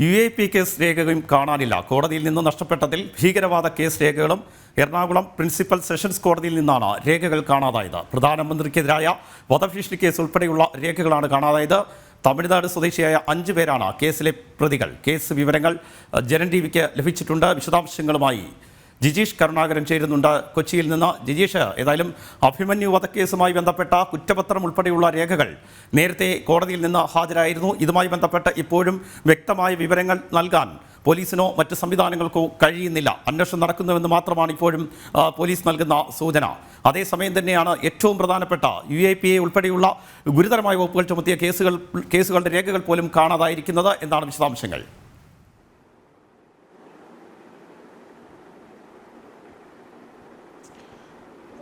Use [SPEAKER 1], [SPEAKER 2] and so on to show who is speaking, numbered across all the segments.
[SPEAKER 1] U A P case രേഖകളും കാണാനില്ല. കോടതിയിൽ നിന്ന് നഷ്ടപ്പെട്ടതിൽ ഭീകരവാദ കേസ് രേഖകളും എറണാകുളം പ്രിൻസിപ്പൽ സെഷൻസ് കോടതിയിൽ നിന്നാണ് രേഖകൾ കാണാതായത്. പ്രധാനമന്ത്രിക്കെതിരായ വധഭീഷണി കേസ് ഉൾപ്പെടെയുള്ള രേഖകളാണ് കാണാതായത്. തമിഴ്നാട് സ്വദേശിയായ അഞ്ചു പേരാണ് കേസിലെ പ്രതികൾ. കേസ് വിവരങ്ങൾ ജനൻ ടി വിക്ക് ലഭിച്ചിട്ടുണ്ട്. വിശദാംശങ്ങളുമായി ജിജീഷ് കരുണാകരൻ ചേരുന്നുണ്ട് കൊച്ചിയിൽ നിന്ന്. ജിജീഷ് ഏതായാലും അഭിമന്യു വധക്കേസുമായി ബന്ധപ്പെട്ട കുറ്റപത്രം ഉൾപ്പെടെയുള്ള രേഖകൾ നേരത്തെ കോടതിയിൽ നിന്ന് ഹാജരായിരുന്നു. ഇതുമായി ബന്ധപ്പെട്ട് ഇപ്പോഴും വ്യക്തമായ വിവരങ്ങൾ നൽകാൻ പോലീസിനോ മറ്റ് സംവിധാനങ്ങൾക്കോ കഴിയുന്നില്ല. അന്വേഷണം നടക്കുന്നുവെന്ന് മാത്രമാണ് ഇപ്പോഴും പോലീസ് നൽകുന്ന സൂചന. അതേസമയം തന്നെയാണ് ഏറ്റവും പ്രധാനപ്പെട്ട യു എ പി എ ഉൾപ്പെടെയുള്ള ഗുരുതരമായ വകുപ്പുകൾ ചുമത്തിയ കേസുകൾ കേസുകളുടെ രേഖകൾ പോലും കാണാതായിരിക്കുന്നത് എന്നാണ് വിശദാംശങ്ങൾ.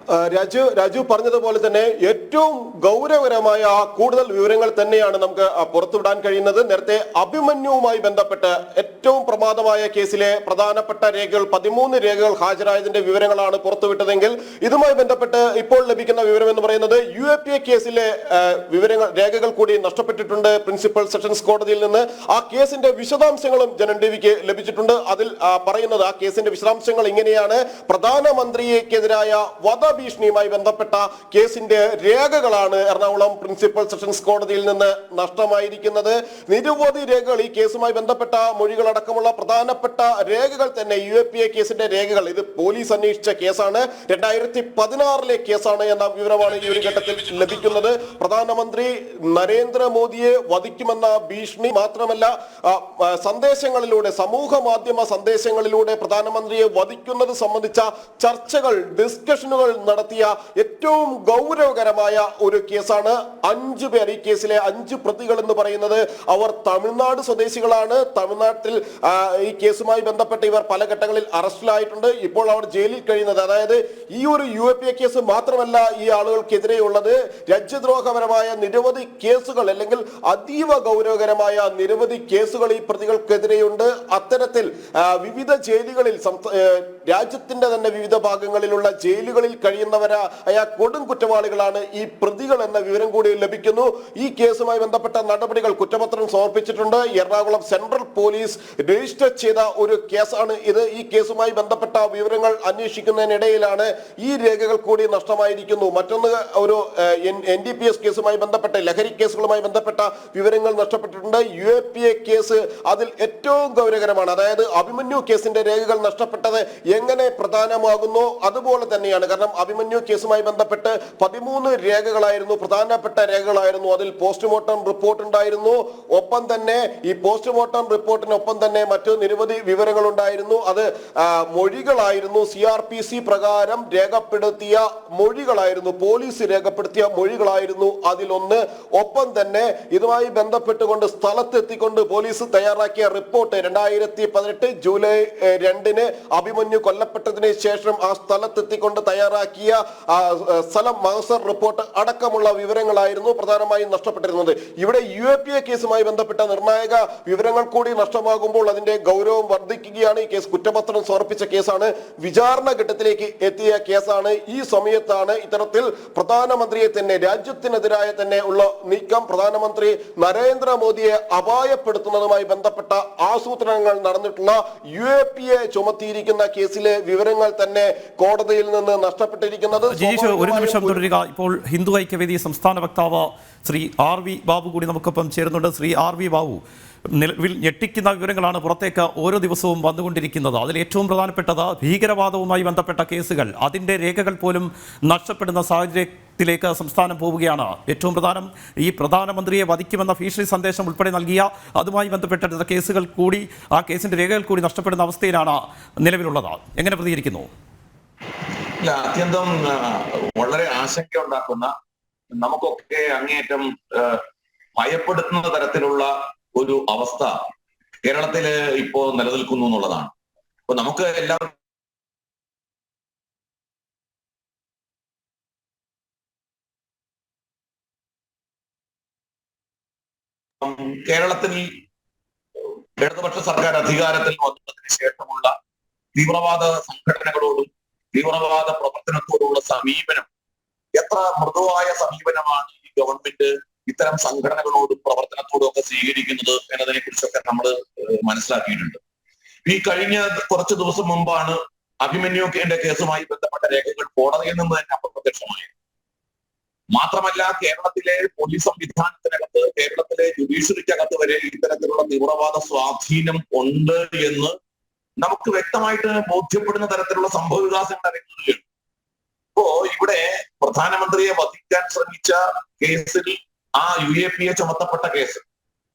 [SPEAKER 2] രാജു രാജു പറഞ്ഞതുപോലെ തന്നെ ഏറ്റവും ഗൗരവകരമായ കൂടുതൽ വിവരങ്ങൾ തന്നെയാണ് നമുക്ക് പുറത്തുവിടാൻ കഴിയുന്നത്. നേരത്തെ അഭിമന്യുവുമായി ബന്ധപ്പെട്ട് ഏറ്റവും പ്രമാദമായ കേസിലെ പ്രധാനപ്പെട്ട രേഖകൾ പതിമൂന്ന് രേഖകൾ ഹാജരായതിന്റെ വിവരങ്ങളാണ് പുറത്തുവിട്ടതെങ്കിൽ ഇതുമായി ബന്ധപ്പെട്ട് ഇപ്പോൾ ലഭിക്കുന്ന വിവരം എന്ന് പറയുന്നത് യു എ പി എ കേസിലെ വിവരങ്ങൾ രേഖകൾ കൂടി നഷ്ടപ്പെട്ടിട്ടുണ്ട്. പ്രിൻസിപ്പൽ സെഷൻസ് കോടതിയിൽ നിന്ന് ആ കേസിന്റെ വിശദാംശങ്ങളും ജനൻ ടിവിക്ക് ലഭിച്ചിട്ടുണ്ട്. അതിൽ പറയുന്നത് ആ കേസിന്റെ വിശദാംശങ്ങൾ ഇങ്ങനെയാണ്. പ്രധാനമന്ത്രിക്കെതിരായ വധഭീഷണിയുമായി ബന്ധപ്പെട്ട കേസിന്റെ രേഖകളാണ് എറണാകുളം പ്രിൻസിപ്പൽ സെഷൻസ് കോടതിയിൽ നിന്ന് നഷ്ടമായിരിക്കുന്നത്. നിരവധി രേഖകൾ ഈ കേസുമായി ബന്ധപ്പെട്ട മൊഴികളടക്കമുള്ള പ്രധാനപ്പെട്ട രേഖകൾ തന്നെ യു എ പി എ കേസിന്റെ രേഖകൾ. ഇത് പോലീസ് അന്വേഷിച്ച കേസാണ്. രണ്ടായിരത്തി പതിനാറിലെ കേസാണ് എന്ന വിവരമാണ് ഈ ഒരു ഘട്ടത്തിൽ ലഭിക്കുന്നത്. പ്രധാനമന്ത്രി നരേന്ദ്രമോദിയെ വധിക്കുമെന്ന ഭീഷണി മാത്രമല്ല സന്ദേശങ്ങളിലൂടെ സമൂഹ മാധ്യമ സന്ദേശങ്ങളിലൂടെ പ്രധാനമന്ത്രിയെ വധിക്കുന്നത് സംബന്ധിച്ച ചർച്ചകൾ ഡിസ്കഷനുകൾ നടത്തിയ ഏറ്റവും ഗൗരവകരമായ ഒരു കേസാണ് അഞ്ചു പേർ. ഈ കേസിലെ അഞ്ച് പ്രതികൾ എന്ന് പറയുന്നത് അവർ തമിഴ്നാട് സ്വദേശികളാണ്. തമിഴ്നാട്ടിൽ ഈ കേസുമായി ബന്ധപ്പെട്ട് ഇവർ പല ഘട്ടങ്ങളിൽ അറസ്റ്റിലായിട്ടുണ്ട്. ഇപ്പോൾ അവർ ജയിലിൽ കഴിയുന്നത് അതായത് ഈ ഒരു യു എ കേസ് മാത്രമല്ല ഈ ആളുകൾക്കെതിരെയുള്ളത്. രാജ്യദ്രോഹപരമായ നിരവധി കേസുകൾ അല്ലെങ്കിൽ അതീവ ഗൗരവകരമായ നിരവധി കേസുകൾ ഈ പ്രതികൾക്കെതിരെയുണ്ട്. അത്തരത്തിൽ വിവിധ ജയിലുകളിൽ രാജ്യത്തിന്റെ തന്നെ വിവിധ ഭാഗങ്ങളിലുള്ള ജയിലുകളിൽ കഴിയുന്നവരായ കൊടും കുറ്റവാളികളാണ്. ഈ പ്രതികൾ എന്ന വിവരം കൂടി ലഭിക്കുന്നു. ഈ കേസുമായി ബന്ധപ്പെട്ട നടപടികൾ കുറ്റപത്രം സമർപ്പിച്ചിട്ടുണ്ട്. എറണാകുളം സെൻട്രൽ പോലീസ് രജിസ്റ്റർ ചെയ്ത ഒരു കേസാണ് ഇത്. ഈ കേസുമായി ബന്ധപ്പെട്ട വിവരങ്ങൾ അന്വേഷിക്കുന്നതിനിടയിലാണ് ഈ രേഖകൾ കൂടി നഷ്ടമായിരിക്കുന്നു. മറ്റൊന്ന് ഒരു എൻ ഡി പി എസ് കേസുമായി ബന്ധപ്പെട്ട ലഹരി കേസുകളുമായി ബന്ധപ്പെട്ട വിവരങ്ങൾ നഷ്ടപ്പെട്ടിട്ടുണ്ട്. U A P A case അതിൽ ഏറ്റവും ഗൗരവകരമാണ്. അതായത് അഭിമന്യു കേസിന്റെ രേഖകൾ നഷ്ടപ്പെട്ടത് എങ്ങനെ പ്രധാനമാകുന്നു? അതുപോലെ തന്നെയാണ്. കാരണം അഭിമന്യു കേസുമായി ബന്ധപ്പെട്ട് പതിമൂന്ന് രേഖകളായിരുന്നു പ്രധാനപ്പെട്ട രേഖകളായിരുന്നു. അതിൽ പോസ്റ്റ്മോർട്ടം റിപ്പോർട്ട് ഉണ്ടായിരുന്നു. ഒപ്പം തന്നെ ഈ പോസ്റ്റ്മോർട്ടം റിപ്പോർട്ടിനൊപ്പം തന്നെ മറ്റു നിരവധി വിവരങ്ങൾ ഉണ്ടായിരുന്നു അത് മൊഴികളായിരുന്നു. സി ആർ പി സി പ്രകാരം രേഖപ്പെടുത്തിയ മൊഴികളായിരുന്നു. പോലീസ് രേഖപ്പെടുത്തിയ മൊഴികളായിരുന്നു അതിലൊന്ന്. ഒപ്പം തന്നെ ഇതുമായി ബന്ധപ്പെട്ടുകൊണ്ട് സ്ഥലത്തെത്തിക്കൊണ്ട് പോലീസ് തയ്യാറാക്കിയ റിപ്പോർട്ട് രണ്ടായിരത്തി പതിനെട്ട് ജൂലൈ രണ്ടിന് അഭിമന്യു കൊല്ലപ്പെട്ടതിന് ശേഷം ആ സ്ഥലത്തെത്തിക്കൊണ്ട് തയ്യാറാക്കിയ ഏഹ്, സ്ഥലം മാസർ റിപ്പോർട്ട് അടക്കമുള്ള വിവരങ്ങളായിരുന്നു പ്രധാനമായും നഷ്ടപ്പെട്ടിരുന്നത്. ഇവിടെ യു എ പി എ കേസുമായി ബന്ധപ്പെട്ട നിർണായക വിവരങ്ങൾ കൂടി നഷ്ടമാകുമ്പോൾ അതിന്റെ ഗൗരവം വർദ്ധിക്കുകയാണ്. ഈ കേസ് കുറ്റപത്രം സമർപ്പിച്ച കേസാണ്. വിചാരണ ഘട്ടത്തിലേക്ക് എത്തിയ കേസാണ്. ഈ സമയത്താണ് ഇത്തരത്തിൽ പ്രധാനമന്ത്രിയെ തന്നെ രാജ്യത്തിനെതിരായ തന്നെ ഉള്ള നീക്കം പ്രധാനമന്ത്രി നരേന്ദ്രമോദിയെ അപായപ്പെടുത്തുന്നതുമായി ബന്ധപ്പെട്ട ആസൂത്രണങ്ങൾ നടന്നിട്ടുള്ള യു എ പി എ ചുമത്തിയിരിക്കുന്ന കേസിലെ വിവരങ്ങൾ തന്നെ കോടതിയിൽ നിന്ന് നഷ്ടപ്പെട്ടിരിക്കുന്നത്
[SPEAKER 1] ജിജീഷ് ഒരു നിമിഷം തുടരുക. ഇപ്പോൾ ഹിന്ദു ഐക്യവേദി സംസ്ഥാന വക്താവ് ശ്രീ ആർ വി ബാബു കൂടി നമുക്കൊപ്പം ചേരുന്നുണ്ട്. ശ്രീ ആർ വി ബാബു നിലവിൽ ഞെട്ടിക്കുന്ന വിവരങ്ങളാണ് പുറത്തേക്ക് ഓരോ ദിവസവും വന്നുകൊണ്ടിരിക്കുന്നത്. അതിൽ ഏറ്റവും പ്രധാനപ്പെട്ടത് ഭീകരവാദവുമായി ബന്ധപ്പെട്ട കേസുകൾ. അതിന്റെ രേഖകൾ പോലും നഷ്ടപ്പെടുന്ന സാഹചര്യത്തിലേക്ക് സംസ്ഥാനം പോവുകയാണ്. ഏറ്റവും പ്രധാനം ഈ പ്രധാനമന്ത്രിയെ വധിക്കുമെന്ന ഭീഷണി സന്ദേശം ഉൾപ്പെടെ നൽകിയ അതുമായി ബന്ധപ്പെട്ട കേസുകൾ കൂടി ആ കേസിന്റെ രേഖകൾ കൂടി നഷ്ടപ്പെടുന്ന അവസ്ഥയിലാണ് നിലവിലുള്ളത്. എങ്ങനെ പ്രതികരിക്കുന്നു?
[SPEAKER 3] അത്യന്തം വളരെ ആശങ്ക ഉണ്ടാക്കുന്ന നമുക്കൊക്കെ അങ്ങേയറ്റം ഭയപ്പെടുത്തുന്ന തരത്തിലുള്ള ഒരു അവസ്ഥ കേരളത്തിൽ ഇപ്പോ നിലനിൽക്കുന്നു എന്നുള്ളതാണ്. അപ്പൊ നമുക്ക് എല്ലാവർക്കും കേരളത്തിൽ ഇടതുപക്ഷ സർക്കാർ അധികാരത്തിൽ വന്നതിന് ശേഷമുള്ള തീവ്രവാദ സംഘടനകളോടും തീവ്രവാദ പ്രവർത്തനത്തോടുള്ള സമീപനം. എത്ര മൃദുവായ സമീപനമാണ് ഈ ഗവൺമെന്റ് ഇത്തരം സംഘടനകളോടും പ്രവർത്തനത്തോടും ഒക്കെ സ്വീകരിക്കുന്നത് എന്നതിനെ കുറിച്ചൊക്കെ നമ്മൾ മനസ്സിലാക്കിയിട്ടുണ്ട്. ഈ കഴിഞ്ഞ കുറച്ച് ദിവസം മുമ്പാണ് അഭിമന്യുന്റെ കേസുമായി ബന്ധപ്പെട്ട രേഖകൾ കോടതിയിൽ നിന്ന് തന്നെ അപ്രത്യക്ഷമായത് മാത്രമല്ല കേരളത്തിലെ പോലീസ് സംവിധാനത്തിനകത്ത് കേരളത്തിലെ ജുഡീഷ്യറിക്കകത്ത് വരെ ഇത്തരത്തിലുള്ള തീവ്രവാദ സ്വാധീനം ഉണ്ട് എന്ന് നമുക്ക് വ്യക്തമായിട്ട് ബോധ്യപ്പെടുന്ന തരത്തിലുള്ള സംഭവ വികാസങ്ങൾ അറിയുന്നതിലാണ് ഇപ്പോ ഇവിടെ പ്രധാനമന്ത്രിയെ വധിക്കാൻ ശ്രമിച്ച കേസിൽ ആ യു എ പി എ ചുമത്തപ്പെട്ട കേസ്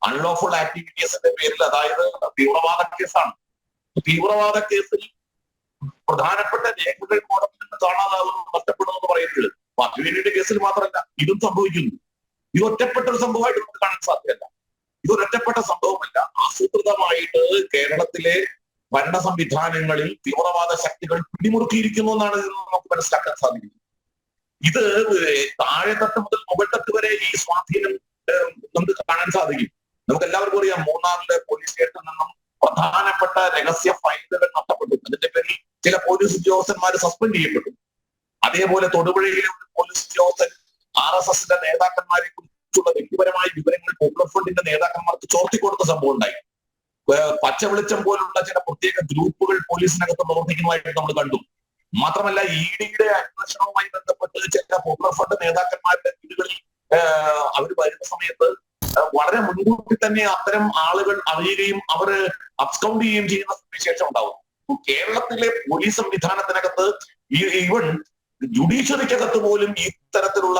[SPEAKER 3] അൺലോഫുൾ ആക്ടിവിറ്റീസിന്റെ പേരിൽ അതായത് തീവ്രവാദ കേസാണ്. തീവ്രവാദ കേസിൽ പ്രധാനപ്പെട്ട രേഖകൾ കോടതി നിന്ന് കാണാതാവുന്നു നഷ്ടപ്പെടുന്നു പറയുന്നത് മധുവിനിയുടെ കേസിൽ മാത്രമല്ല ഇതും സംഭവിക്കുന്നു. ഇത് ഒറ്റപ്പെട്ട ഒരു സംഭവമായിട്ട് നമുക്ക് കാണാൻ സാധ്യമല്ല. ഇത് ഒരൊറ്റപ്പെട്ട സംഭവമല്ല. ആസൂത്രിതമായിട്ട് കേരളത്തിലെ ഭരണ സംവിധാനങ്ങളിൽ തീവ്രവാദ ശക്തികൾ പിടിമുറുക്കിയിരിക്കുന്നു എന്നാണ് നമുക്ക് മനസ്സിലാക്കാൻ സാധിക്കുന്നത്. ഇത് താഴെത്തട്ട് മുതൽ മുകൾത്തട്ട് വരെ ഈ സ്വാധീനം നമുക്ക് കാണാൻ സാധിക്കും. നമുക്ക് എല്ലാവർക്കും അറിയാം മൂന്നാറിലെ പോലീസ് സ്റ്റേഷനിൽ നിന്നും പ്രധാനപ്പെട്ട രഹസ്യ ഫയലുകൾ നഷ്ടപ്പെട്ടു. അതിന്റെ പേരിൽ ചില പോലീസ് ഉദ്യോഗസ്ഥന്മാർ സസ്പെൻഡ് ചെയ്യപ്പെട്ടു. അതേപോലെ തൊടുപുഴയിലെ ഒരു പോലീസ് ഉദ്യോഗസ്ഥൻ ആർ എസ് എസിന്റെ നേതാക്കന്മാരെ കുറിച്ചുള്ള വ്യക്തിപരമായ വിവരങ്ങൾ പോപ്പുലർ ഫ്രണ്ടിന്റെ നേതാക്കന്മാർക്ക് ചോർത്തിക്കൊടുത്ത സംഭവം ഉണ്ടായി. പച്ച വെളിച്ചം പോലുള്ള ചില പ്രത്യേക ഗ്രൂപ്പുകൾ പോലീസിനകത്ത് പ്രവർത്തിക്കുന്നതായിട്ട് നമ്മൾ കണ്ടു. മാത്രമല്ല ഇ ഡിയുടെ അന്വേഷണവുമായി ബന്ധപ്പെട്ട് ചില പോപ്പുലർ ഫ്രണ്ട് നേതാക്കന്മാരുടെ വീടുകളിൽ അവർ വരുന്ന സമയത്ത് വളരെ മുൻകൂട്ടി തന്നെ അത്തരം ആളുകൾ അറിയുകയും അവർ അബ്സ്കൗണ്ട് ചെയ്യുകയും ചെയ്യുന്ന വിശേഷം ഉണ്ടാവും. കേരളത്തിലെ പോലീസ് സംവിധാനത്തിനകത്ത് ഈവൻ ജുഡീഷ്യറിക്കകത്ത് പോലും ഇത്തരത്തിലുള്ള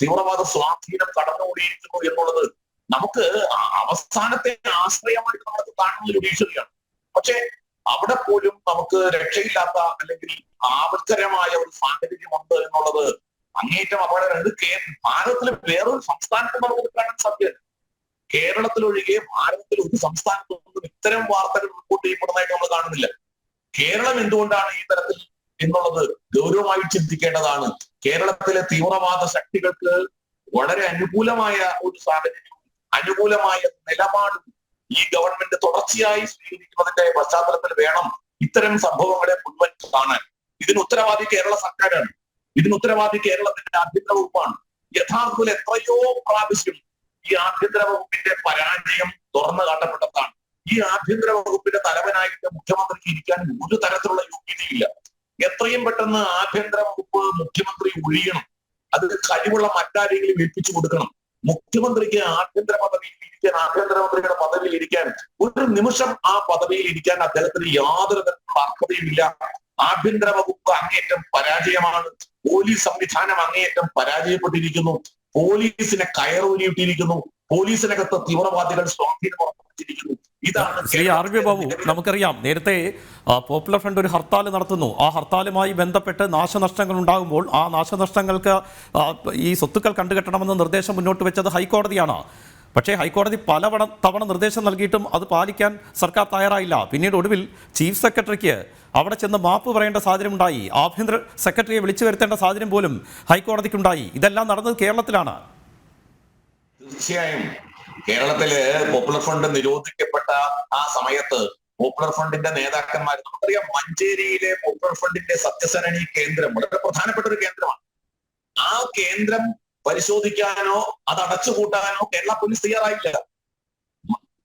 [SPEAKER 3] തീവ്രവാദ സ്വാധീനം കടന്നുകൂടിയിരിക്കുന്നു എന്നുള്ളത് നമുക്ക് അവസാനത്തെ ആശ്രയമായിട്ട് നമുക്ക് കാണുന്ന ജുഡീഷ്യറിയാണ് പക്ഷെ അവിടെ പോലും നമുക്ക് രക്ഷയില്ലാത്ത അല്ലെങ്കിൽ ആപത്കരമായ ഒരു സാഹചര്യമുണ്ട് എന്നുള്ളത് അങ്ങേറ്റം അപകടം ഇത് ഭാരതത്തിലെ വേറൊരു സംസ്ഥാനത്ത് നമുക്ക് കാണാൻ സാധ്യത കേരളത്തിലൊഴികെ ഭാരതത്തിൽ ഒരു സംസ്ഥാനത്തൊന്നും ഇത്തരം വാർത്തകൾ റിപ്പോർട്ട് ചെയ്യപ്പെടുന്നതായിട്ട് നമ്മൾ കാണുന്നില്ല. കേരളം എന്തുകൊണ്ടാണ് ഈ തരത്തിൽ എന്നുള്ളത് ഗൗരവമായി ചിന്തിക്കേണ്ടതാണ്. കേരളത്തിലെ തീവ്രവാദ ശക്തികൾക്ക് വളരെ അനുകൂലമായ ഒരു സാഹചര്യം അനുകൂലമായ നിലപാടും ഈ ഗവൺമെന്റ് തുടർച്ചയായി സ്വീകരിക്കുന്നതിന്റെ പശ്ചാത്തലത്തിൽ വേണം ഇത്തരം സംഭവങ്ങളെ മുഴുവൻ കാണാൻ ഇതിന് ഉത്തരവാദി കേരള സർക്കാരാണ്. ഇതിന് ഉത്തരവാദി കേരളത്തിന്റെ ആഭ്യന്തര വകുപ്പാണ്. യഥാർത്ഥത്തിൽ എത്രയോ പ്രാവശ്യം ഈ ആഭ്യന്തര വകുപ്പിന്റെ പരാജയം തുറന്നു കാട്ടപ്പെട്ടതാണ്. ഈ ആഭ്യന്തര വകുപ്പിന്റെ തലവനായിട്ട് മുഖ്യമന്ത്രിക്ക് ഇരിക്കാൻ ഒരു തരത്തിലുള്ള യോഗ്യതയില്ല. എത്രയും പെട്ടെന്ന് ആഭ്യന്തര വകുപ്പ് മുഖ്യമന്ത്രി ഒഴിയണം. അത് കഴിവുള്ള മറ്റാരെങ്കിലും ഏൽപ്പിച്ചു കൊടുക്കണം. മുഖ്യമന്ത്രിക്ക് ആഭ്യന്തര പദവിയിൽ ഇരിക്കാൻ ആഭ്യന്തരമന്ത്രിയുടെ പദവിയിൽ ഇരിക്കാൻ ഒരു നിമിഷം ആ പദവിയിൽ ഇരിക്കാൻ അദ്ദേഹത്തിന് യാതൊരു തരത്തിലുള്ള അർഹതയുമില്ല. ആഭ്യന്തര വകുപ്പ് അങ്ങേയറ്റം പരാജയമാണ്. പോലീസ് സംവിധാനം അങ്ങേയറ്റം പരാജയപ്പെട്ടിരിക്കുന്നു. പോലീസിനെ കയറൂരിയിട്ടിരിക്കുന്നു. പോലീസിനകത്ത് തീവ്രവാദികൾ സ്വാധീനം
[SPEAKER 1] ശ്രീ ആർ വി ബാബു നമുക്കറിയാം. നേരത്തെ പോപ്പുലർ ഫ്രണ്ട് ഒരു ഹർത്താൽ നടത്തുന്നു. ആ ഹർത്താലുമായി ബന്ധപ്പെട്ട് നാശനഷ്ടങ്ങൾ ഉണ്ടാകുമ്പോൾ ആ നാശനഷ്ടങ്ങൾക്ക് ഈ സ്വത്തുക്കൾ കണ്ടുകെട്ടണമെന്ന നിർദ്ദേശം മുന്നോട്ട് വെച്ചത് ഹൈക്കോടതിയാണ്. പക്ഷേ ഹൈക്കോടതി പലവണ തവണ നിർദ്ദേശം നൽകിയിട്ടും അത് പാലിക്കാൻ സർക്കാർ തയ്യാറായില്ല. പിന്നീട് ഒടുവിൽ ചീഫ് സെക്രട്ടറിക്ക് അവിടെ ചെന്ന് മാപ്പ് പറയേണ്ട സാഹചര്യം ഉണ്ടായി ആഭ്യന്തര സെക്രട്ടറിയെ വിളിച്ചു വരുത്തേണ്ട സാഹചര്യം പോലും ഹൈക്കോടതിക്കുണ്ടായി. ഇതെല്ലാം നടന്നത് കേരളത്തിലാണ്.
[SPEAKER 3] തീർച്ചയായും. കേരളത്തിൽ പോപ്പുലർ ഫ്രണ്ട് നിരോധിക്കപ്പെട്ട ആ സമയത്ത് പോപ്പുലർ ഫ്രണ്ടിന്റെ നേതാക്കന്മാർ നമുക്കറിയാം മഞ്ചേരിയിലെ പോപ്പുലർ ഫ്രണ്ടിന്റെ സത്യസരണി കേന്ദ്രം വളരെ പ്രധാനപ്പെട്ട ഒരു കേന്ദ്രമാണ്. ആ കേന്ദ്രം പരിശോധിക്കാനോ അത് അടച്ചുപൂട്ടാനോ കേരള പോലീസ് തയ്യാറായില്ല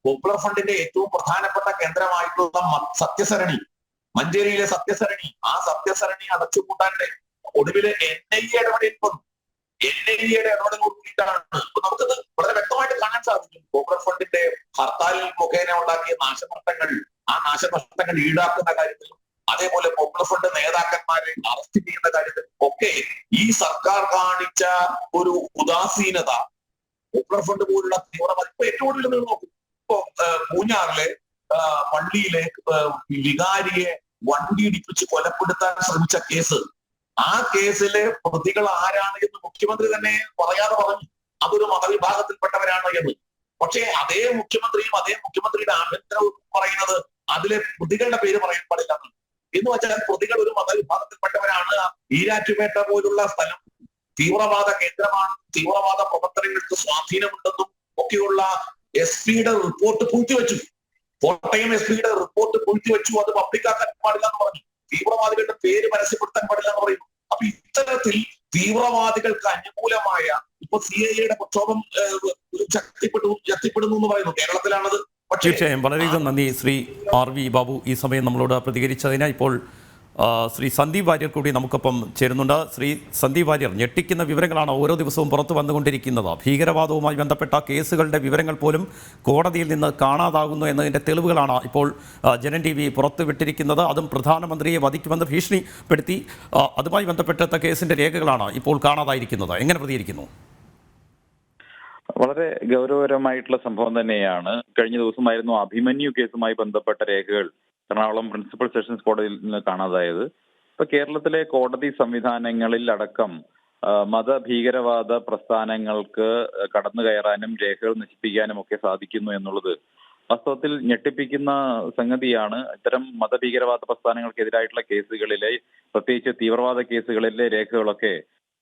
[SPEAKER 3] പോപ്പുലർ ഫ്രണ്ടിന്റെ ഏറ്റവും പ്രധാനപ്പെട്ട കേന്ദ്രമായിട്ടുള്ള സത്യസരണി മഞ്ചേരിയിലെ സത്യസരണി ആ സത്യസരണി അടച്ചുപൂട്ടാന്റെ ഒടുവിൽ എൻ ഐ എ ഇടപെടൽ എൻ ഐ എയുടെ ഇടപെടലോട് കൂടിയിട്ടാണ് നമുക്കത് വളരെ വ്യക്തമായിട്ട് കാണാൻ സാധിക്കും. പോപ്പുലർ ഫണ്ടിന്റെ ഹർത്താലിൽ മുഖേന ഉണ്ടാക്കിയ നാശനഷ്ടങ്ങൾ ആ നാശനഷ്ടങ്ങൾ ഈടാക്കുന്ന കാര്യത്തിൽ അതേപോലെ പോപ്പുലർ ഫണ്ട് നേതാക്കന്മാരെ അറസ്റ്റ് ചെയ്യുന്ന കാര്യത്തിൽ ഒക്കെ ഈ സർക്കാർ കാണിച്ച ഒരു ഉദാസീനത പോപ്പുലർ ഫണ്ട് പോലുള്ള തീവ്രവാദം ഇപ്പൊ ഏറ്റവും കൂടുതൽ നോക്കും. ഇപ്പൊ പൂഞ്ഞാറിലെ പള്ളിയിലെ വികാരിയെ വണ്ടി ഇടിപ്പിച്ച് കൊലപ്പെടുത്താൻ ശ്രമിച്ച കേസ് ആ കേസിലെ പ്രതികൾ ആരാണ് എന്ന് മുഖ്യമന്ത്രി തന്നെ പറയാതെ പറഞ്ഞു. അതൊരു മതവിഭാഗത്തിൽപ്പെട്ടവരാണ് എന്ന്. പക്ഷേ അതേ മുഖ്യമന്ത്രിയും അതേ മുഖ്യമന്ത്രിയുടെ ആഭ്യന്തര പറയുന്നത് അതിലെ പ്രതികളുടെ പേര് പറയാൻ പാടില്ല. എന്ന് വെച്ചാൽ പ്രതികൾ ഒരു മതവിഭാഗത്തിൽപ്പെട്ടവരാണ്. ഈരാറ്റുപേട്ട പോലുള്ള സ്ഥലം തീവ്രവാദ കേന്ദ്രമാണ്. തീവ്രവാദ പ്രവർത്തനങ്ങൾക്ക് സ്വാധീനമുണ്ടെന്നും ഒക്കെയുള്ള എസ് പിയുടെ റിപ്പോർട്ട് പൂഴ്ത്തിവെച്ചു. കോട്ടയം എസ് പിയുടെ റിപ്പോർട്ട് പൂഴ്ത്തിവെച്ചു. അത് പബ്ലിക്കാക്കാൻ പാടില്ല എന്ന് പറഞ്ഞു. തീവ്രവാദികളുടെ പേര് പരസ്യപ്പെടുത്താൻ പാടില്ല എന്ന് പറയുന്നു. അപ്പൊ ഇത്തരത്തിൽ തീവ്രവാദികൾക്ക് അനുകൂലമായ ഇപ്പൊ സി ഐ എയുടെ പ്രക്ഷോഭം ശക്തിപ്പെടും ശക്തിപ്പെട്ടു ശക്തിപ്പെടുന്നു എന്ന് പറയുന്നു. കേരളത്തിലാണത്. പക്ഷേ
[SPEAKER 1] തീർച്ചയായും. വളരെയധികം നന്ദി ശ്രീ ആർ വി ബാബു ഈ സമയം നമ്മളോട് പ്രതികരിച്ചതിന്. ഇപ്പോൾ ശ്രീ സന്ദീപ് വാര്യർ കൂടി നമുക്കൊപ്പം ചേരുന്നുണ്ട്. ശ്രീ സന്ദീപ് വാര്യർ ഞെട്ടിക്കുന്ന വിവരങ്ങളാണ് ഓരോ ദിവസവും പുറത്തു വന്നുകൊണ്ടിരിക്കുന്നത്. ഭീകരവാദവുമായി ബന്ധപ്പെട്ട കേസുകളുടെ വിവരങ്ങൾ പോലും കോടതിയിൽ നിന്ന് കാണാതാകുന്നു എന്നതിന്റെ തെളിവുകളാണ് ഇപ്പോൾ ജനൻ ടി വി പുറത്തുവിട്ടിരിക്കുന്നത് അതും പ്രധാനമന്ത്രിയെ വധിക്കുമെന്ന് ഭീഷണിപ്പെടുത്തി അതുമായി ബന്ധപ്പെട്ട കേസിന്റെ രേഖകളാണ് ഇപ്പോൾ കാണാതായിരിക്കുന്നത്. എങ്ങനെ പ്രതികരിക്കുന്നു?
[SPEAKER 4] വളരെ ഗൗരവകരമായിട്ടുള്ള സംഭവം തന്നെയാണ്. കഴിഞ്ഞ ദിവസമായിരുന്നു അഭിമന്യു കേസുമായി ബന്ധപ്പെട്ട രേഖകൾ എറണാകുളം പ്രിൻസിപ്പൽ സെഷൻസ് കോടതിയിൽ നിന്ന് കാണാതായത്. ഇപ്പൊ കേരളത്തിലെ കോടതി സംവിധാനങ്ങളിൽ അടക്കം മതഭീകരവാദ പ്രസ്ഥാനങ്ങൾക്ക് കടന്നു കയറാനും രേഖകൾ നശിപ്പിക്കാനും ഒക്കെ സാധിക്കുന്നു എന്നുള്ളത് വാസ്തവത്തിൽ ഞെട്ടിപ്പിക്കുന്ന സംഗതിയാണ്. ഇത്തരം മതഭീകരവാദ പ്രസ്ഥാനങ്ങൾക്കെതിരായിട്ടുള്ള കേസുകളിലെ പ്രത്യേകിച്ച് തീവ്രവാദ കേസുകളിലെ രേഖകളൊക്കെ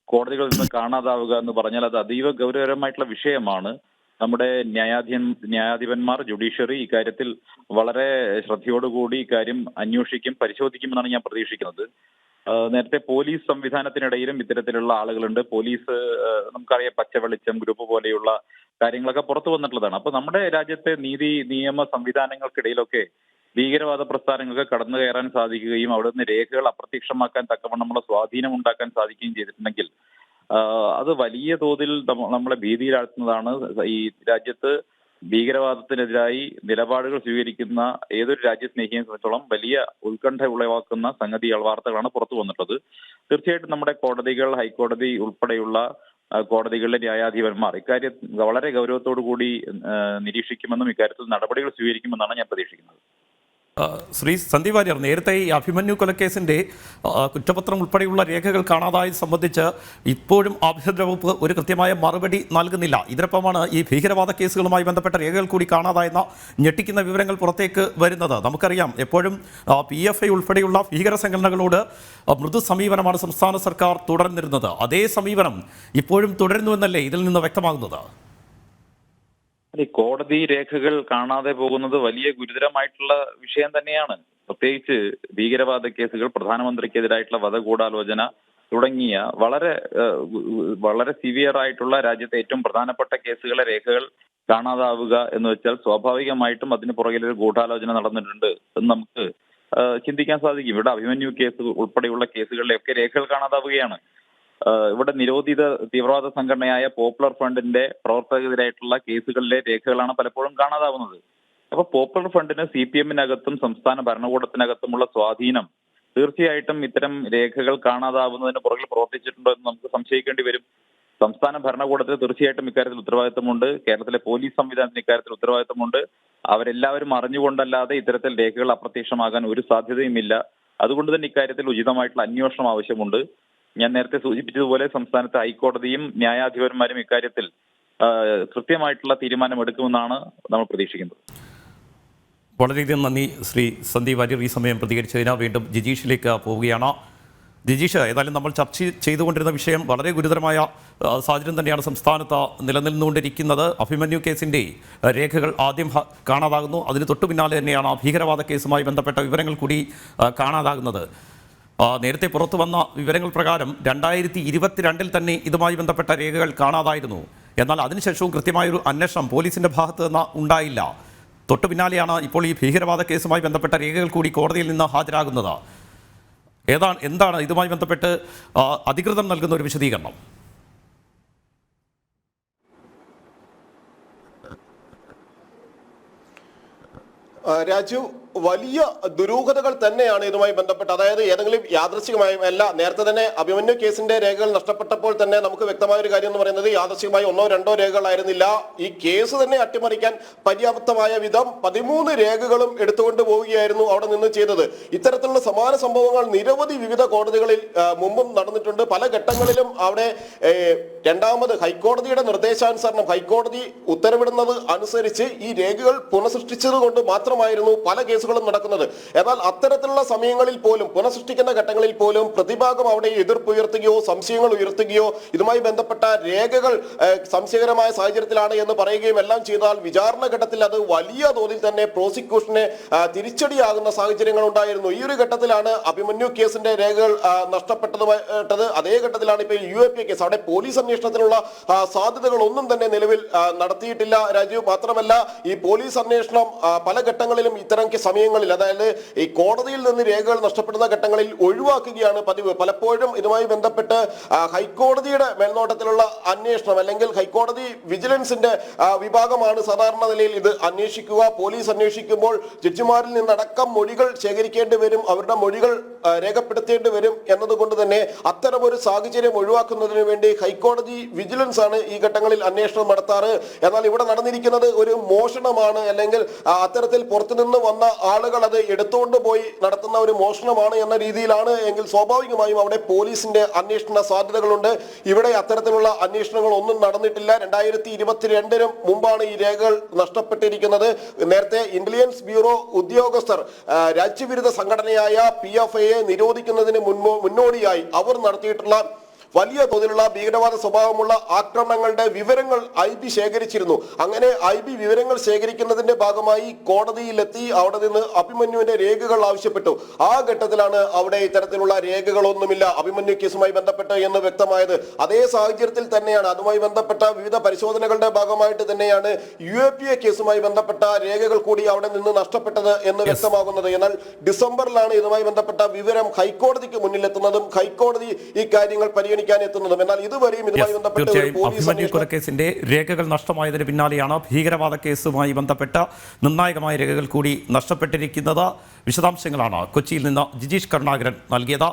[SPEAKER 4] കോടതികളിൽ നിന്ന് കാണാതാവുക എന്ന് പറഞ്ഞാൽ അത് അതീവ ഗൗരവകരമായിട്ടുള്ള വിഷയമാണ്. നമ്മുടെ ന്യായാധീൻ ന്യായാധിപന്മാർ ജുഡീഷ്യറി ഇക്കാര്യത്തിൽ വളരെ ശ്രദ്ധയോടുകൂടി ഇക്കാര്യം അന്വേഷിക്കും പരിശോധിക്കുമെന്നാണ് ഞാൻ പ്രതീക്ഷിക്കുന്നത്. നേരത്തെ പോലീസ് സംവിധാനത്തിനിടയിലും ഇത്തരത്തിലുള്ള ആളുകളുണ്ട്. പോലീസ് നമുക്കറിയാം പച്ചവെളിച്ചം ഗ്രൂപ്പ് പോലെയുള്ള കാര്യങ്ങളൊക്കെ പുറത്തു വന്നിട്ടുള്ളതാണ്. അപ്പൊ നമ്മുടെ രാജ്യത്തെ നീതി നിയമ സംവിധാനങ്ങൾക്കിടയിലൊക്കെ ഭീകരവാദ പ്രസ്ഥാനങ്ങൾക്ക് കടന്നു കയറാൻ സാധിക്കുകയും അവിടെ നിന്ന് രേഖകൾ അപ്രത്യക്ഷമാക്കാൻ തക്കവണ്ണമുള്ള സ്വാധീനം ഉണ്ടാക്കാൻ സാധിക്കുകയും ചെയ്തിട്ടുണ്ടെങ്കിൽ അത് വലിയ തോതിൽ നമ്മ- നമ്മളെ ഭീതിയിലാഴ്ത്തുന്നതാണ്. ഈ രാജ്യത്ത് ഭീകരവാദത്തിനെതിരായി നിലപാടുകൾ സ്വീകരിക്കുന്ന ഏതൊരു രാജ്യസ്നേഹിയെ സംബന്ധിച്ചോളം വലിയ ഉത്കണ്ഠ ഉളവാക്കുന്ന സംഗതി വാർത്തകളാണ് പുറത്തു വന്നിട്ടുള്ളത്. തീർച്ചയായിട്ടും നമ്മുടെ കോടതികൾ ഹൈക്കോടതി ഉൾപ്പെടെയുള്ള കോടതികളിലെ ന്യായാധിപന്മാർ ഇക്കാര്യം വളരെ ഗൗരവത്തോടു കൂടി നിരീക്ഷിക്കുമെന്നും ഇക്കാര്യത്തിൽ നടപടികൾ സ്വീകരിക്കുമെന്നാണ് ഞാൻ പ്രതീക്ഷിക്കുന്നത്.
[SPEAKER 1] ശ്രീ സന്ദീപ് വാര്യർ നേരത്തെ ഈ അഭിമന്യു കൊലക്കേസിന്റെ കുറ്റപത്രം ഉൾപ്പെടെയുള്ള രേഖകൾ കാണാതായത് സംബന്ധിച്ച് ഇപ്പോഴും ആഭ്യന്തര വകുപ്പ് ഒരു കൃത്യമായ മറുപടി നൽകുന്നില്ല. ഇതിനൊപ്പമാണ് ഈ ഭീകരവാദ കേസുകളുമായി ബന്ധപ്പെട്ട രേഖകൾ കൂടി കാണാതായെന്ന ഞെട്ടിക്കുന്ന വിവരങ്ങൾ പുറത്തേക്ക് വരുന്നത്. നമുക്കറിയാം എപ്പോഴും പി എഫ് ഐ ഉൾപ്പെടെയുള്ള ഭീകര സംഘടനകളോട് മൃദു സമീപനമാണ് സംസ്ഥാന സർക്കാർ തുടർന്നിരുന്നത്. അതേ സമീപനം ഇപ്പോഴും തുടരുന്നുവെന്നല്ലേ ഇതിൽ നിന്ന് വ്യക്തമാകുന്നത്?
[SPEAKER 4] ഈ കോടതി രേഖകൾ കാണാതെ പോകുന്നത് വലിയ ഗുരുതരമായിട്ടുള്ള വിഷയം തന്നെയാണ്. പ്രത്യേകിച്ച് ഭീകരവാദ കേസുകൾ പ്രധാനമന്ത്രിക്കെതിരായിട്ടുള്ള വധഗൂഢാലോചന തുടങ്ങിയ വളരെ വളരെ സിവിയർ ആയിട്ടുള്ള രാജ്യത്തെ ഏറ്റവും പ്രധാനപ്പെട്ട കേസുകളെ രേഖകൾ കാണാതാവുക എന്ന് വെച്ചാൽ സ്വാഭാവികമായിട്ടും അതിന് പുറകിൽ ഒരു ഗൂഢാലോചന നടന്നിട്ടുണ്ട് എന്ന് നമുക്ക് ചിന്തിക്കാൻ സാധിക്കും. ഇവിടെ അഭിമന്യു കേസ് ഉൾപ്പെടെയുള്ള കേസുകളിലെയൊക്കെ രേഖകൾ കാണാതാവുകയാണ്. ഇവിടെ നിരോധിത തീവ്രവാദ സംഘടനയായ പോപ്പുലർ ഫ്രണ്ടിന്റെ പ്രവർത്തകരെതിരായിട്ടുള്ള കേസുകളിലെ രേഖകളാണ് പലപ്പോഴും കാണാതാവുന്നത്. അപ്പൊ പോപ്പുലർ ഫ്രണ്ടിന് സി പി എമ്മിനകത്തും സംസ്ഥാന ഭരണകൂടത്തിനകത്തുമുള്ള സ്വാധീനം തീർച്ചയായിട്ടും ഇത്തരം രേഖകൾ കാണാതാവുന്നതിന് പുറകിൽ പ്രവർത്തിച്ചിട്ടുണ്ടോ എന്ന് നമുക്ക് സംശയിക്കേണ്ടി വരും. സംസ്ഥാന ഭരണകൂടത്തിന് തീർച്ചയായിട്ടും ഇക്കാര്യത്തിൽ ഉത്തരവാദിത്തമുണ്ട്. കേരളത്തിലെ പോലീസ് സംവിധാനത്തിന് ഇക്കാര്യത്തിൽ ഉത്തരവാദിത്തമുണ്ട്. അവരെല്ലാവരും അറിഞ്ഞുകൊണ്ടല്ലാതെ ഇത്തരത്തിൽ രേഖകൾ അപ്രത്യക്ഷമാകാൻ ഒരു സാധ്യതയുമില്ല. അതുകൊണ്ട് തന്നെ ഇക്കാര്യത്തിൽ ഉചിതമായിട്ടുള്ള അന്വേഷണം ആവശ്യമുണ്ട്. ഞാൻ നേരത്തെ സൂചിപ്പിച്ചതുപോലെ സംസ്ഥാനത്തെ ഹൈക്കോടതിയും ന്യായാധിപന്മാരും ഇക്കാര്യത്തിൽ കൃത്യമായിട്ടുള്ള തീരുമാനമെടുക്കുമെന്നാണ് നമ്മൾ പ്രതീക്ഷിക്കുന്നത്.
[SPEAKER 1] വളരെയധികം നന്ദി ശ്രീ സന്ദീപ് വാര്യർ ഈ സമയം പ്രതികരിച്ചതിന്. വീണ്ടും ജിജീഷിലേക്ക് പോവുകയാണ്. ജിജീഷ് ഏതായാലും നമ്മൾ ചർച്ച ചെയ്തുകൊണ്ടിരുന്ന വിഷയം വളരെ ഗുരുതരമായ സാഹചര്യം തന്നെയാണ് സംസ്ഥാനത്ത് നിലനിന്നുകൊണ്ടിരിക്കുന്നത്. അഭിമന്യു കേസിന്റെ രേഖകൾ ആദ്യം കാണാതാകുന്നു. അതിന് തൊട്ടു പിന്നാലെ തന്നെയാണ് ഭീകരവാദ കേസുമായി ബന്ധപ്പെട്ട വിവരങ്ങൾ കൂടി കാണാതാകുന്നത്. നേരത്തെ പുറത്തു വന്ന വിവരങ്ങൾ പ്രകാരം രണ്ടായിരത്തി ഇരുപത്തിരണ്ടിൽ തന്നെ ഇതുമായി ബന്ധപ്പെട്ട രേഖകൾ കാണാതായിരുന്നു. എന്നാൽ അതിനുശേഷവും കൃത്യമായൊരു അന്വേഷണം പോലീസിന്റെ ഭാഗത്ത് നിന്ന് ഉണ്ടായില്ല. തൊട്ടു പിന്നാലെയാണ് ഇപ്പോൾ ഈ ഭീകരവാദ കേസുമായി ബന്ധപ്പെട്ട രേഖകൾ കൂടി കോടതിയിൽ നിന്ന് ഹാജരാകുന്നത്. ഏതാണ് എന്താണ് ഇതുമായി ബന്ധപ്പെട്ട് അധികൃതം നൽകുന്ന ഒരു വിശദീകരണം?
[SPEAKER 2] രാജു വലിയ ദുരൂഹതകൾ തന്നെയാണ് ഇതുമായി ബന്ധപ്പെട്ട് അതായത് ഏതെങ്കിലും യാദൃശികമായും അല്ല നേരത്തെ തന്നെ അഭിമന്യു കേസിന്റെ രേഖകൾ നഷ്ടപ്പെട്ടപ്പോൾ തന്നെ നമുക്ക് വ്യക്തമായ ഒരു കാര്യം എന്ന് പറയുന്നത് യാദൃശികമായി ഒന്നോ രണ്ടോ രേഖകളായിരുന്നില്ല. ഈ കേസ് തന്നെ അട്ടിമറിക്കാൻ പര്യാപ്തമായ വിധം പതിമൂന്ന് രേഖകളും എടുത്തുകൊണ്ട് പോവുകയായിരുന്നു അവിടെ നിന്ന് ചെയ്തത്. ഇത്തരത്തിലുള്ള സമാന സംഭവങ്ങൾ നിരവധി വിവിധ കോടതികളിൽ മുമ്പും നടന്നിട്ടുണ്ട്. പല ഘട്ടങ്ങളിലും അവിടെ രണ്ടാമത് ഹൈക്കോടതിയുടെ നിർദ്ദേശാനുസരണം ഹൈക്കോടതി ഉത്തരവിടുന്നത് അനുസരിച്ച് ഈ രേഖകൾ പുനഃസൃഷ്ടിച്ചത് കൊണ്ട് മാത്രമായിരുന്നു പല കേസുകളും കേസുകളും നടക്കുന്നത്. എന്നാൽ അത്തരത്തിലുള്ള സമയങ്ങളിൽ പോലും പുനഃസൃഷ്ടിക്കുന്ന ഘട്ടങ്ങളിൽ പോലും പ്രതിഭാഗം അവിടെ എതിർപ്പ് ഉയർത്തുകയോ സംശയങ്ങൾ ഉയർത്തുകയോ ഇതുമായി ബന്ധപ്പെട്ട രേഖകൾ സംശയകരമായ സാഹചര്യത്തിലാണ് എന്ന് പറയുകയും എല്ലാം ചെയ്താൽ വിചാരണ ഘട്ടത്തിൽ അത് വലിയ തോതിൽ തന്നെ പ്രോസിക്യൂഷനെ തിരിച്ചടിയാകുന്ന സാഹചര്യങ്ങൾ ഉണ്ടായിരുന്നു. ഈ ഒരു ഘട്ടത്തിലാണ് അഭിമന്യു കേസിന്റെ രേഖകൾ നഷ്ടപ്പെട്ടത് അതേ ഘട്ടത്തിലാണ് ഇപ്പോൾ യു എ കേസ്. അവിടെ പോലീസ് അന്വേഷണത്തിനുള്ള സാധ്യതകൾ ഒന്നും തന്നെ നിലവിൽ നടത്തിയിട്ടില്ല രാജീവ്. മാത്രമല്ല ഈ പോലീസ് അന്വേഷണം പല ഘട്ടങ്ങളിലും ഇത്തരം സമയങ്ങളിൽ അതായത് ഈ കോടതിയിൽ നിന്ന് രേഖകൾ നഷ്ടപ്പെടുന്ന ഘട്ടങ്ങളിൽ ഒഴിവാക്കുകയാണ് പതിവ്. പലപ്പോഴും ഇതുമായി ബന്ധപ്പെട്ട് ഹൈക്കോടതിയുടെ മേൽനോട്ടത്തിലുള്ള അന്വേഷണം അല്ലെങ്കിൽ ഹൈക്കോടതി വിജിലൻസിന്റെ വിഭാഗമാണ് സാധാരണ നിലയിൽ ഇത് അന്വേഷിക്കുക. പോലീസ് അന്വേഷിക്കുമ്പോൾ ജഡ്ജിമാരിൽ നിന്നടക്കം മൊഴികൾ ശേഖരിക്കേണ്ടി വരും അവരുടെ മൊഴികൾ രേഖപ്പെടുത്തേണ്ടി വരും എന്നതുകൊണ്ട് തന്നെ അത്തരമൊരു സാഹചര്യം ഒഴിവാക്കുന്നതിന് വേണ്ടി ഹൈക്കോടതി വിജിലൻസ് ആണ് ഈ ഘട്ടങ്ങളിൽ അന്വേഷണം നടത്താറ്. എന്നാൽ ഇവിടെ നടന്നിരിക്കുന്നത് ഒരു മോഷണമാണ് അല്ലെങ്കിൽ അത്തരത്തിൽ പുറത്തുനിന്ന് വന്ന ആളുകൾ അത് എടുത്തുകൊണ്ട് പോയി നടത്തുന്ന ഒരു മോഷണമാണ് എന്ന രീതിയിലാണ് എങ്കിൽ സ്വാഭാവികമായും അവിടെ പോലീസിന്റെ അന്വേഷണ സാധ്യതകളുണ്ട്. ഇവിടെ അത്തരത്തിലുള്ള അന്വേഷണങ്ങൾ ഒന്നും നടന്നിട്ടില്ല. രണ്ടായിരത്തി ഇരുപത്തിരണ്ടിനും മുമ്പാണ് ഈ രേഖകൾ നഷ്ടപ്പെട്ടിരിക്കുന്നത്. നേരത്തെ ഇന്റലിജൻസ് ബ്യൂറോ ഉദ്യോഗസ്ഥർ രാജ്യവിരുദ്ധ സംഘടനയായ പി എഫ് ഐയെ നിരോധിക്കുന്നതിന് മുന്നോടിയായി അവർ നടത്തിയിട്ടുള്ള വലിയ തോതിലുള്ള ഭീകരവാദ സ്വഭാവമുള്ള ആക്രമണങ്ങളുടെ വിവരങ്ങൾ ഐ ബി ശേഖരിച്ചിരുന്നു. അങ്ങനെ ഐ ബി വിവരങ്ങൾ ശേഖരിക്കുന്നതിന്റെ ഭാഗമായി കോടതിയിലെത്തി അവിടെ നിന്ന് അഭിമന്യുവിന്റെ രേഖകൾ ആവശ്യപ്പെട്ടു. ആ ഘട്ടത്തിലാണ് അവിടെ ഇത്തരത്തിലുള്ള രേഖകളൊന്നുമില്ല അഭിമന്യു കേസുമായി ബന്ധപ്പെട്ട് എന്ന് വ്യക്തമായത്. അതേ സാഹചര്യത്തിൽ തന്നെയാണ് അതുമായി ബന്ധപ്പെട്ട വിവിധ പരിശോധനകളുടെ ഭാഗമായിട്ട് തന്നെയാണ് യു എ പി എ കേസുമായി ബന്ധപ്പെട്ട രേഖകൾ കൂടി അവിടെ നിന്ന് നഷ്ടപ്പെട്ടത് എന്ന് വ്യക്തമാകുന്നത്. എന്നാൽ ഡിസംബറിലാണ് ഇതുമായി ബന്ധപ്പെട്ട വിവരം ഹൈക്കോടതിക്ക് മുന്നിലെത്തുന്നതും ഹൈക്കോടതി ഈ കാര്യങ്ങൾ പരിഗണിക്കാൻ എത്തുന്നതും എന്നാൽ ഇതുവരെയും ഇതുമായി ബന്ധപ്പെട്ട്
[SPEAKER 1] കൊലക്കേസിന്റെ രേഖകൾ നഷ്ടമായതിന് പിന്നാലെയാണ് ഭീകരവാദ കേസുമായി ബന്ധപ്പെട്ട നിർണായകമായ രേഖകൾ കൂടി നഷ്ടപ്പെട്ടിരിക്കുന്നത് വിശദാംശങ്ങളാണ് കൊച്ചിയിൽ നിന്ന് ജിജീഷ് കരുണാകരൻ നൽകിയത്.